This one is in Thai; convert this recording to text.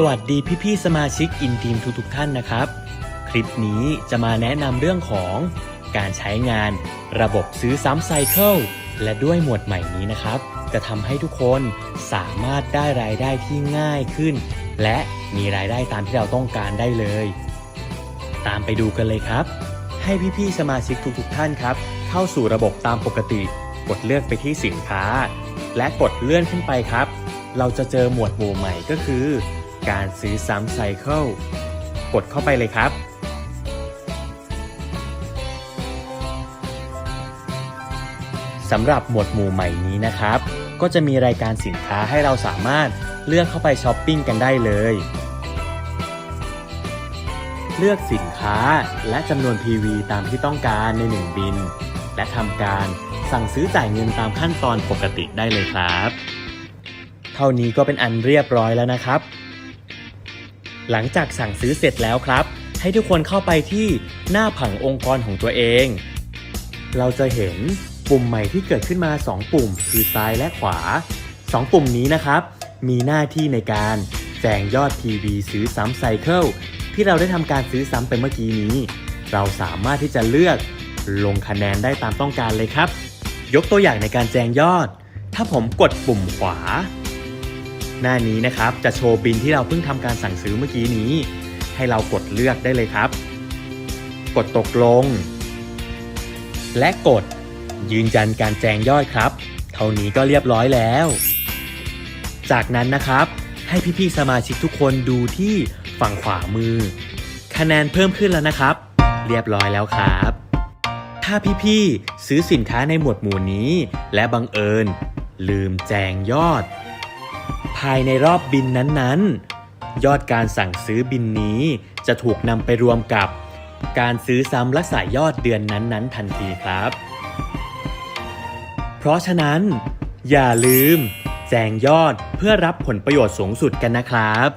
สวัสดีพี่ๆสมาชิกอินทีมทุกๆท่านนะครับ คลิปนี้จะมาแนะนำเรื่องของการใช้งานระบบซื้อซ้ำไซเคิลและด้วยหมวดใหม่นี้นะครับ จะทำให้ทุกคนสามารถได้รายได้ที่ง่ายขึ้น และมีรายได้ตามที่เราต้องการได้เลย ตามไปดูกันเลยครับ ให้พี่ๆสมาชิกทุกๆท่านครับ เข้าสู่ระบบตามปกติ กดเลือกไปที่สินค้า และกดเลื่อนขึ้นไปครับ เราจะเจอหมวดหมู่ใหม่ก็คือ การซื้อซ้ำไซเคิลกดเข้าไปเลยครับ สำหรับหมวดหมู่ใหม่นี้นะครับ ก็จะมีรายการสินค้าให้เราสามารถเลือกเข้าไปช้อปปิ้งกันได้เลย เลือกสินค้าและจำนวน PV ตามที่ต้องการใน 1 บิน และทำการสั่งซื้อจ่ายเงินตามขั้นตอนปกติได้เลยครับ เท่านี้ก็เป็นอันเรียบร้อยแล้วนะครับ หลังจากสั่งซื้อเสร็จแล้วครับ ให้ทุกคนเข้าไปที่หน้าผังองค์กรของตัวเอง เราจะเห็นปุ่มใหม่ที่เกิดขึ้นมา 2 ปุ่ม คือซ้ายและขวา 2 ปุ่มนี้นะครับ มีหน้าที่ในการแจงยอด PV ซื้อซ้ำไซเคิลที่เราได้ทำการซื้อซ้ำไปเมื่อกี้นี้ เราสามารถที่จะเลือกลงคะแนนได้ตามต้องการเลยครับ ยกตัวอย่างในการแจงยอด ถ้าผมกดปุ่มขวา หน้านี้นะครับจะโชว์บินที่เราเพิ่งทำการสั่งซื้อเมื่อกี้นี้ ให้เรากดเลือกได้เลยครับ กดตกลง และกดยืนยันการแจงยอดครับ เท่านี้ก็เรียบร้อยแล้ว จากนั้นนะครับ ให้พี่ๆสมาชิกทุกคนดูที่ฝั่งขวามือ คะแนนเพิ่มขึ้นแล้วนะครับ เรียบร้อยแล้วครับ ถ้าพี่ๆซื้อสินค้าในหมวดหมู่นี้ และบังเอิญ ลืมแจงยอด ภายในรอบบินนั้นๆ ยอดการสั่งซื้อบินนี้จะถูกนำไปรวมกับ การซื้อซ้ำรักษายอดเดือนนั้นๆ ทันทีครับ เพราะฉะนั้น อย่าลืม แจงยอดเพื่อรับผลประโยชน์สูงสุดกันนะครับ